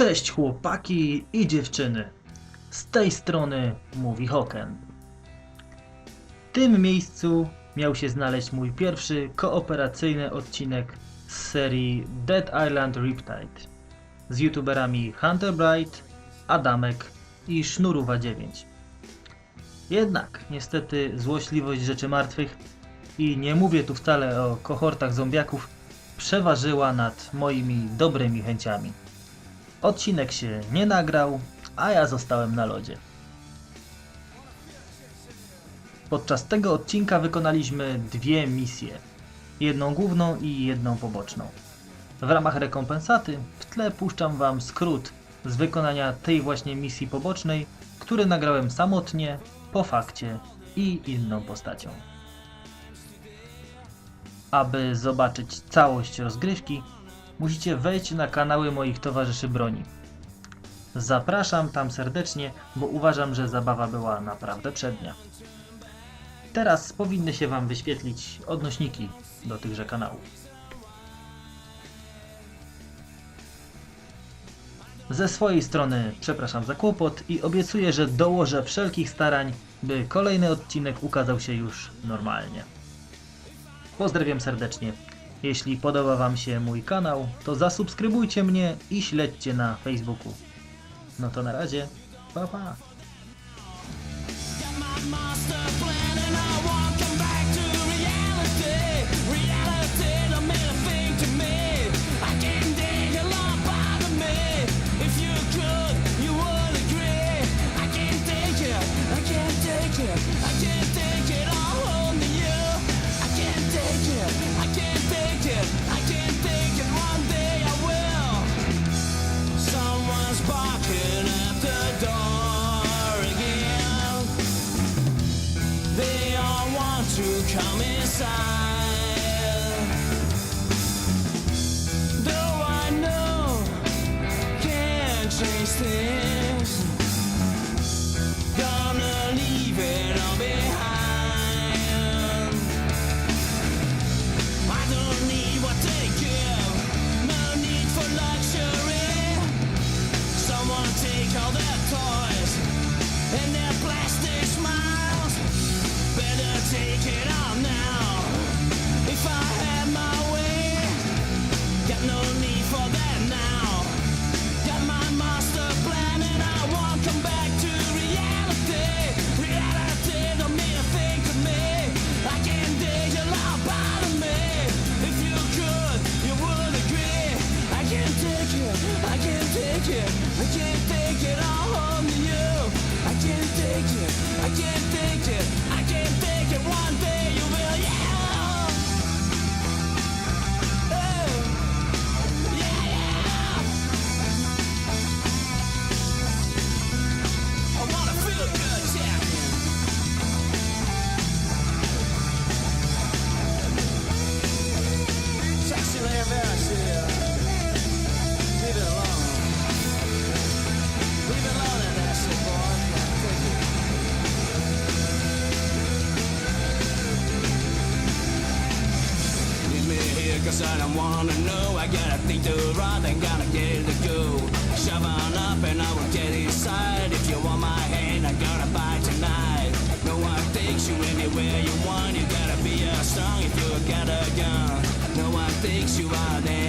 Cześć chłopaki i dziewczyny. Z tej strony mówi Hoken. W tym miejscu miał się znaleźć mój pierwszy kooperacyjny odcinek z serii Dead Island Riptide z youtuberami Hunter Bright, Adamek i Sznuruwa 9. Jednak niestety złośliwość rzeczy martwych i nie mówię tu wcale o kohortach zombiaków przeważyła nad moimi dobrymi chęciami. Odcinek się nie nagrał, a ja zostałem na lodzie. Podczas tego odcinka wykonaliśmy dwie misje. Jedną główną i jedną poboczną. W ramach rekompensaty w tle puszczam Wam skrót z wykonania tej właśnie misji pobocznej, który nagrałem samotnie, po fakcie i inną postacią. Aby zobaczyć całość rozgrywki, musicie wejść na kanały moich towarzyszy broni. Zapraszam tam serdecznie, bo uważam, że zabawa była naprawdę przednia. Teraz powinny się Wam wyświetlić odnośniki do tychże kanałów. Ze swojej strony przepraszam za kłopot i obiecuję, że dołożę wszelkich starań, by kolejny odcinek ukazał się już normalnie. Pozdrawiam serdecznie. Jeśli podoba Wam się mój kanał, to zasubskrybujcie mnie i śledźcie na Facebooku. No to na razie, pa pa! Come inside. Cause I don't wanna know. I got a thing to run and gotta get to go. Shove on up and I will get inside. If you want my hand I'm gonna buy tonight. No one takes you anywhere you want. You gotta be a strong if you got a gun. No one takes you out anyhow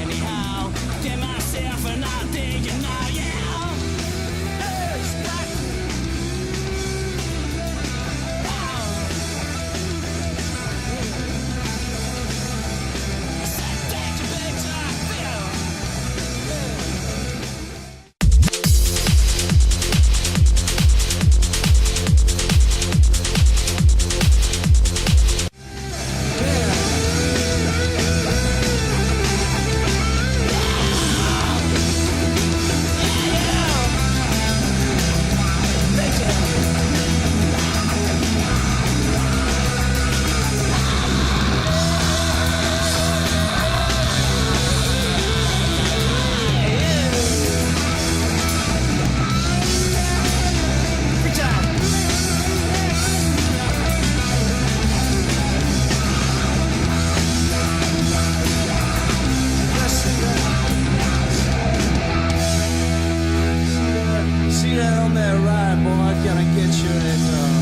on that ride, boy. Gonna get you in. Uh,